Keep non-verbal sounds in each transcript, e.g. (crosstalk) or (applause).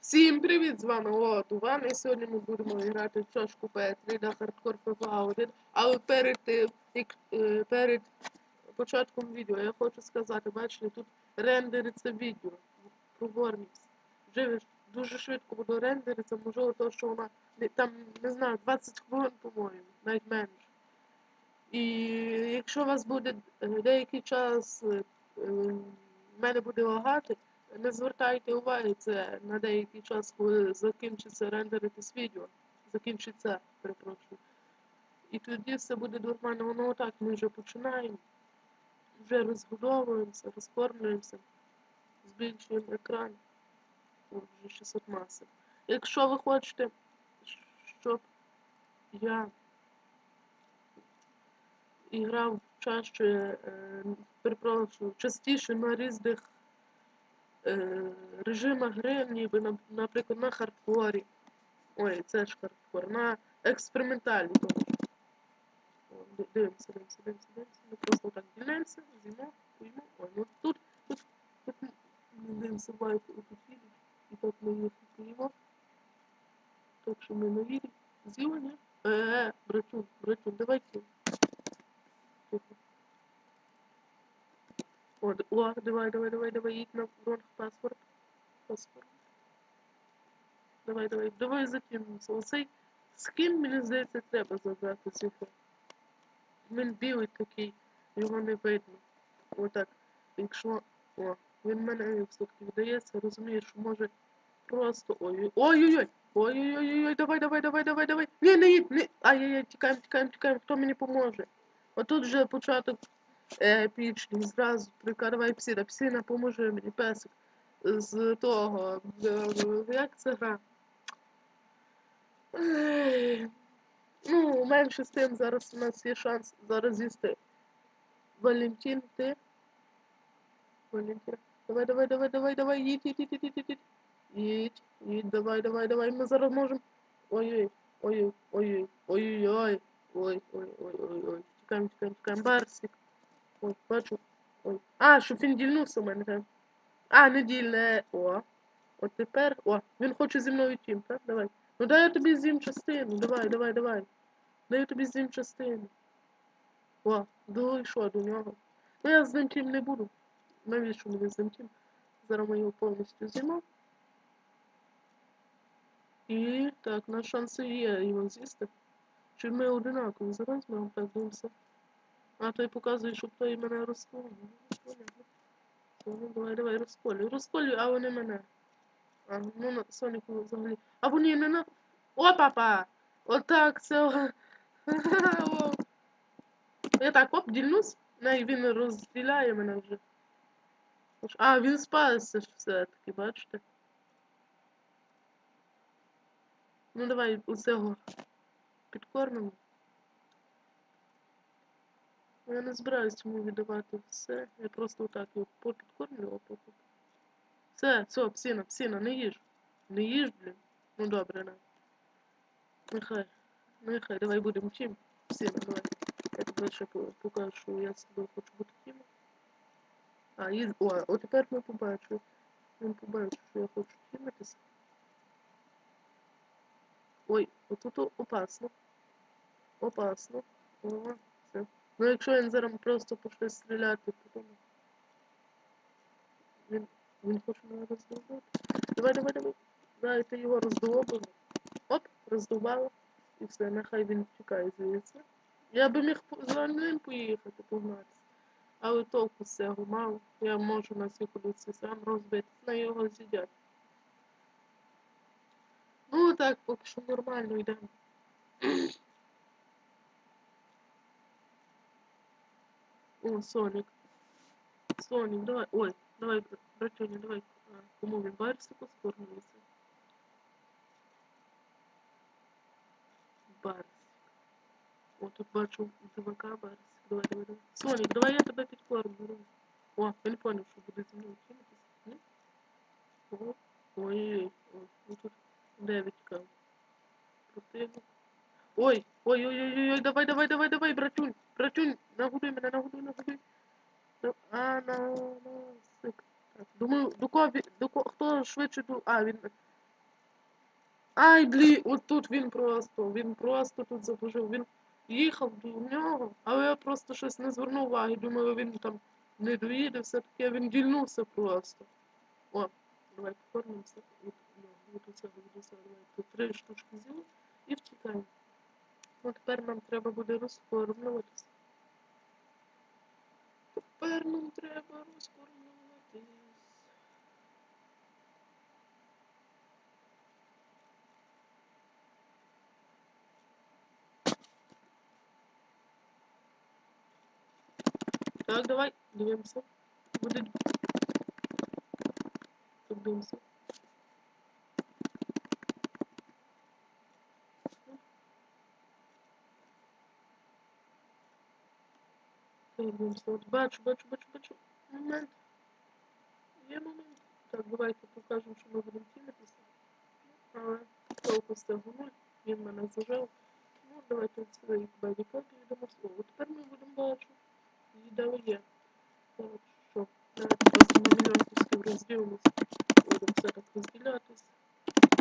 Всім привіт! З вами от Іван, і сьогодні ми будемо грати в чашку Петрі на хардкор 1. Але перед, як, е, перед початком відео я хочу сказати, бачите, тут рендериться відео про Вормікс. Вже дуже швидко буде рендериться, можливо, то, що вона там, не знаю, 20 хвилин, по-моєму, навіть менше. І якщо у вас буде е, деякий час, е, е, в мене буде лагати, не звертайте уваги, це на деякий час, коли закінчиться рендеритись відео. Закінчиться, перепрошую. І тоді все буде нормально. Воно отак ми вже починаємо. Вже розбудовуємося, розкормлюємося, збільшуємо екран. О, вже 600 маси. Якщо ви хочете, щоб я і грав чаще, е, перепрошую, частіше на різних режимах гри, ніби, наприклад, на хардкорі. Ой, це ж хардкор, на експериментальній тому. Дивимося, дивимося, дивимося, дивимося. Ми просто так ділимося, з'їмо, поїмо. Ой, ну тут, тут, тут дивимося, байку отут їдуть. І так ми їх поїмо. Так що ми не їдемо. З'їли, ні? Е, е, братюн, братюн, давай кіл. Тихо. О, д- давай, давай, давай, давай, їдь на ронг паспорт. Паспорт. Давай, давай, давай закинемося. Оцей скін, мені здається, треба забрати цифру. Він білий такий, його не видно. Отак. Якщо. О, він мене все-таки видається, розумієш, може просто. Ой-ой. Ой-ой-ой! Ой-ой-ой, давай, давай, давай, давай, давай. Ні, не їдь, не. Ай-яй-яй, тікаємо, тікаємо, тікаємо, хто мені поможе? Отут вже початок епічний, зразу прикарвай псина, псина, поможи мені, песик. З того. е, Як це гра? Ну, менше з тим, зараз у нас є шанс зараз їсти. Валентин, ти? Валентин. Давай, давай, давай, давай, давай, їдь, їдь, їдь, їдь, їдь, їдь. Їдь, їдь, давай, давай, давай. Ми зараз можемо. Ой-ой, ой-ой, ой-ой, ой-ой, ой, ой, ой, ой, ой. Тікаємо, тікаємо, тікаємо. Барсик. Ой, бачу. Ой. А, щоб він дільнувся у мене. А, не дільне. О. От тепер. О, він хоче зі мною тім, так? Давай. Ну дай я тобі з'їм частину. Давай, давай, давай. Дай я тобі з'їм частину. О, дійшов до нього. Ну я з ним тім не буду. Навіщо мені з ним тім? Зараз ми його повністю з'їмо. І так, на шанси є його з'їсти. Чи ми одинакові? Зараз ми вам так дивимося. А той показує, щоб той мене. Ну, давай, давай, розколюй. Розколюй, а вони мене. А, ну на Соніку взагалі. А вони не на. О, папа! Отак. (laughs) О. Я так оп, дільнусь. Не, він розділяє мене вже. А, він спався все-таки, бачите? Ну давай оцього підкормимо. Ну, Я не збираюсь йому віддавати все. Я просто отак його попідкормлю, оп, оп, оп. Все, все, псина, псина, не їж. Не їж, блін. Ну добре, на. Нехай. Нехай, давай будемо чим. Псина, давай. Я тебе ще покажу, я з тобою хочу бути тімом. А, і... О, от тепер ми побачили. Він побачив, що я хочу тімитися. Ой, отут опасно. Опасно. О, все. Ну якщо він зараз просто почне стріляти, потім. Він, він хоче мене роздовбати. Давай, давай, давай. Дайте його роздовбимо. Оп, роздовбало. І все, нехай він тікає звідси. Я би міг за ним поїхати, погнатися. Але толку з цього мало. Я можу на цій кудись сам розбити. На його з'їдять. Ну так, поки що нормально йдемо. О, Сонік. Сонік, давай. Ой, давай, бра- братюня, давай. Кому він Барсику скормилися? Барсик. О, тут бачу дивака Барсик. Давай, давай, давай. Сонік, давай я тебе підкормлю. О, він поняв, що буде зі мною кинутися. Ні? О, ой-ой-ой. Ой, ну тут дев'ять кам. Противник. Ой, ой, ой, ой, ой, ой, давай, давай, давай, давай, братюнь, братюнь, нагодуй мене, нагодуй, нагодуй. А, на, на. Думаю, до кого, до кого, хто швидше до... А, він Ай, блін, от тут він просто, він просто тут заслужив. Він їхав до нього, але я просто щось не звернув уваги. Думаю, він там не доїде, все таке, він дільнувся просто. О, давай покормимося. Ну. Тут три штучки з'їли і втікаємо. Ну, тепер нам треба буде розкормлюватися. Тепер нам треба розкормлюватись. Так, давай, дивимося. Буде. Дивимося. Так, дивимося. Бачу, бачу, бачу, бачу. Момент. Є момент. Так, давайте покажемо, що ми будемо тімитися. Але толку цього нуль. Він мене зажав. Ну, давайте свої бадіка підемо слово. Тепер ми будемо бачити. Їда є. Так, що? Давайте просто на мільйон кусків розділимось. Будемо все так розділятись.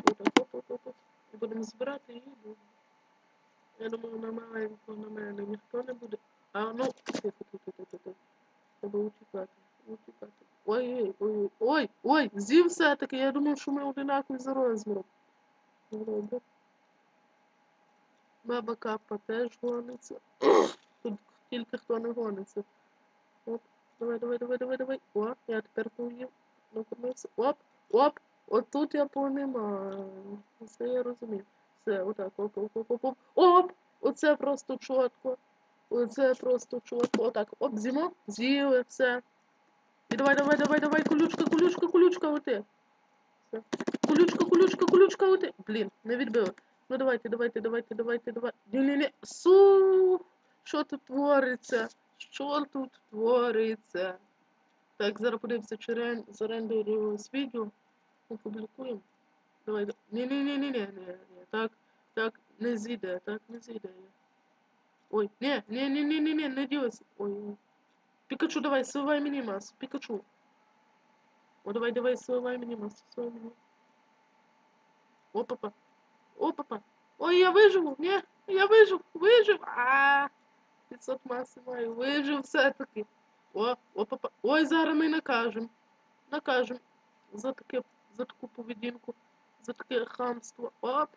Отак, оп, оп, оп, оп. І будемо збирати їду. Я думаю, на маленьку на мене ніхто не буде. А ну, тихо. Треба утікати, утікати. Ой, ой, ой, ой, ой, з'їв все-таки. Я думав, що ми одинакові за розміром. Добре. Баба Капа теж гониться. (clears throat) Тут тільки хто не гониться. Оп, давай, давай, давай, давай, давай. О, я тепер поїв. Накормився. Оп, оп. Отут я понімаю. Це я розумію. Все, отак, оп, оп, оп, оп, оп. Оп! Оце просто чітко. Оце просто чітко. Отак. Оп, з'їмо, з'їли, все. І давай, давай, давай, давай, колючка, колючка, колючка, оти. Все. Колючка, колючка, колючка, оти. Блін, не відбили. Ну давайте, давайте, давайте, давайте, давайте. Ні-ні-ні. Су. Що тут твориться? Що тут твориться? Так, зараз подивимося, чи рен... зарендерилось відео. Опублікуємо. Давай, да- ні-ні-ні-ні-ні-ні. Так, так, не зійде, так, не зійде. Ой, ні, ні, ні, ні, ні, ні, не ділися. Ой, ой. Пікачу, давай, сливай мені мас. Пікачу. О, давай, давай, сливай мені мас. Сливай мені. Опа-па. Опа-па. Ой, я виживу. Ні, я вижив, вижив. А, 500 маси маю. Вижив все-таки. О, опа-па. Ой, зараз ми накажем. Накажем. За таке, за таку поведінку, за таке хамство. Оп.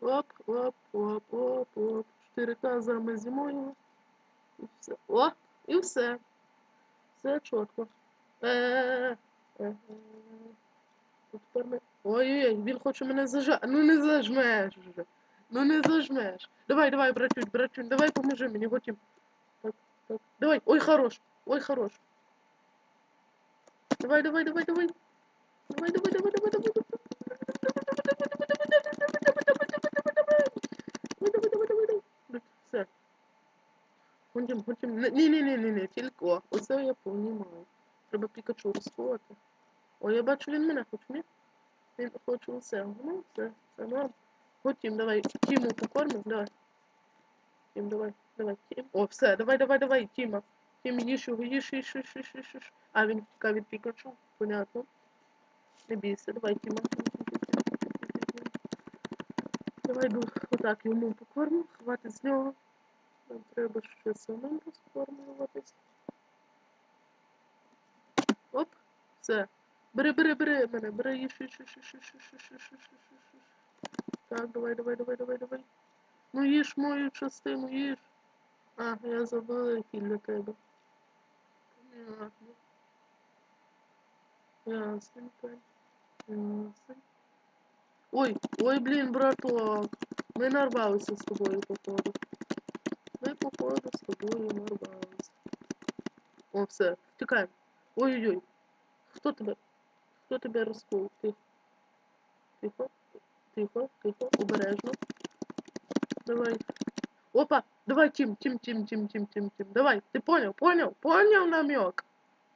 Оп, оп, оп, оп, оп. 4К за зимою. І все. О, і все. Все чітко. Е, е, ми... Ой-ой-ой, він хоче мене зажати. Ну не зажмеш вже. Ну не зажмеш. Давай, давай, братюнь, братюнь, давай поможи мені, готім. Так, так. Давай, ой, хорош. Ой, хорош. Давай, давай, давай, давай. Давай, давай, давай, давай, давай. Все. Ходім, ходім. Ні, ні, ні, ні, ні, тільки о, оце я понімаю. Треба Пікачу розкувати. О, я бачу, він мене хоче, ні? Він хоче усе. Ну, все, все норм. Хотім, давай, Тіму покормимо, давай. Тім, давай, давай, Тім. О, все, давай, давай, давай, Тіма. Тім, їж його, їж, їж, їж, їж, їж, їж. А, він втікав від Пікачу, понятно. Не бійся, давай, Тіма. Давай отак йому покорму, хватить з нього. Нам треба ще самим розкормлюватись. Оп, все. Бери, бери, бери мене, бери, їж, їж, їж, їж, їж, їж, їж, їж, їж, їж, їж. Так, давай, давай, давай, давай, давай. Ну їж мою частину, їж. А, я забула, який для тебе. Понятно. Ясненько. Ясно. Ой, ой, блін, браток. Ми нарвалися з тобою, походу. Походу, з тобою нарвалися. О, все, втікаємо. Ой-ой-ой. Хто тебе? Хто тебе розколов? Тихо. Тихо. Тихо, тихо, обережно. Давай. Опа! Давай, Тим, Тим, Тим, Тим, Тим, Тим, Тим. Давай, ти понял, понял, понял намек?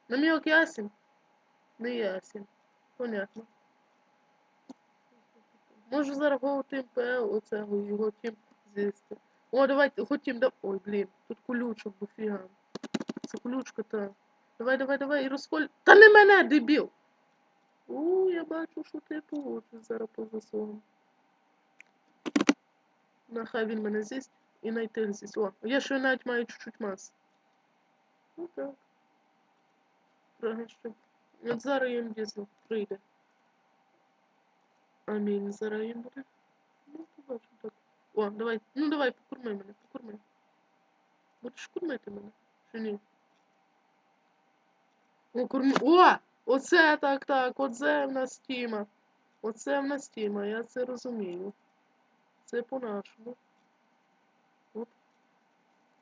Намек ясен? Не ясен. Понятно. Можу зараз голову Тим ПЛ, оцього його Тим з'їсти. О, давайте, хотім, да... Ой, блін, тут колючок дофіга. Це колючка та. Давай, давай, давай, і розколь. Та не мене, дебіл! У, я бачу, що ти получиш зараз по засогам. Нехай він мене з'їсть і найти з'їсть. О, я ще навіть маю чуть-чуть маси. Ну так. Ще. От зараз їм дійсно прийде. Амінь, зараз їм буде. Ну, побачимо так. О, давай. Ну давай, покорми мене, покорми. Будеш кормити мене? Чи ні? О, корми. О! Оце так, так, оце в нас тіма. Оце в нас тіма, я це розумію. Це по-нашому. Оп.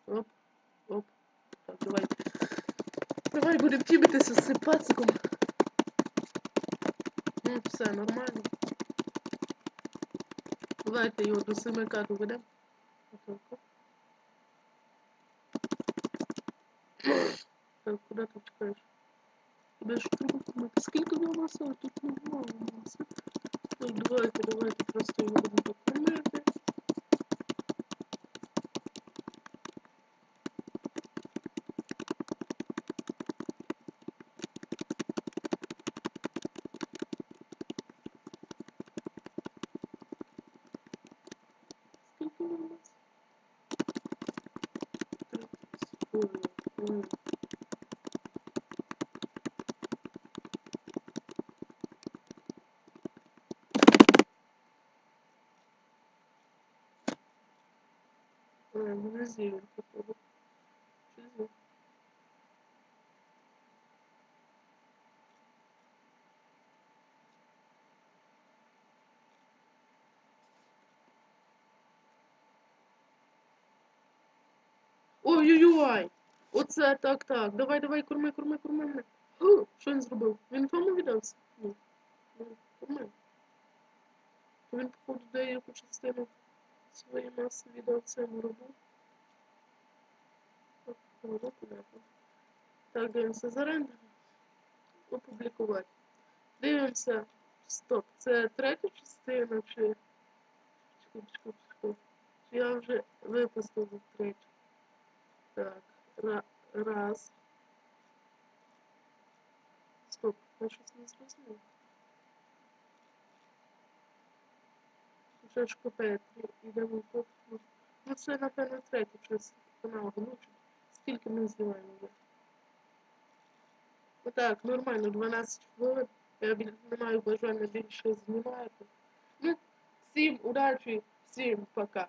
Оп. Оп. Так, давай. Давай будемо тімитися з цим. Ну, все нормально. Давайте його до 7к доведемо. Так, куди ти чекаєш? Куди ж кормити? Скільки в нього маса? Тут немає маси. Так, давайте, давайте просто його будемо так кормити. Скільки в нього маси? Так, ой, ой. А, ну зелень попробуй. Что за- Ой-ой-ой! Оце так, так. Давай, давай, корми, корми, корми мене. Що він зробив? Він тому віддався? Ні. Ну, корми. Він, походу, деяку частину своєї маси віддав цьому робу. Так, ну. Так, дивимося за рендер. Опублікувати. Дивимося. Стоп. Це третя частина чи. Чекай, чекай, чекай. Чи я вже випустив третю? Так. Раз. Стоп, я щось не зрозумів. Вже ж копає, йдемо в Ну це, напевно, третя частина каналу глючить. Скільки ми знімаємо вже? Отак, нормально, 12 хвилин. Я не маю бажання більше знімати. Ну, всім удачі, всім пока.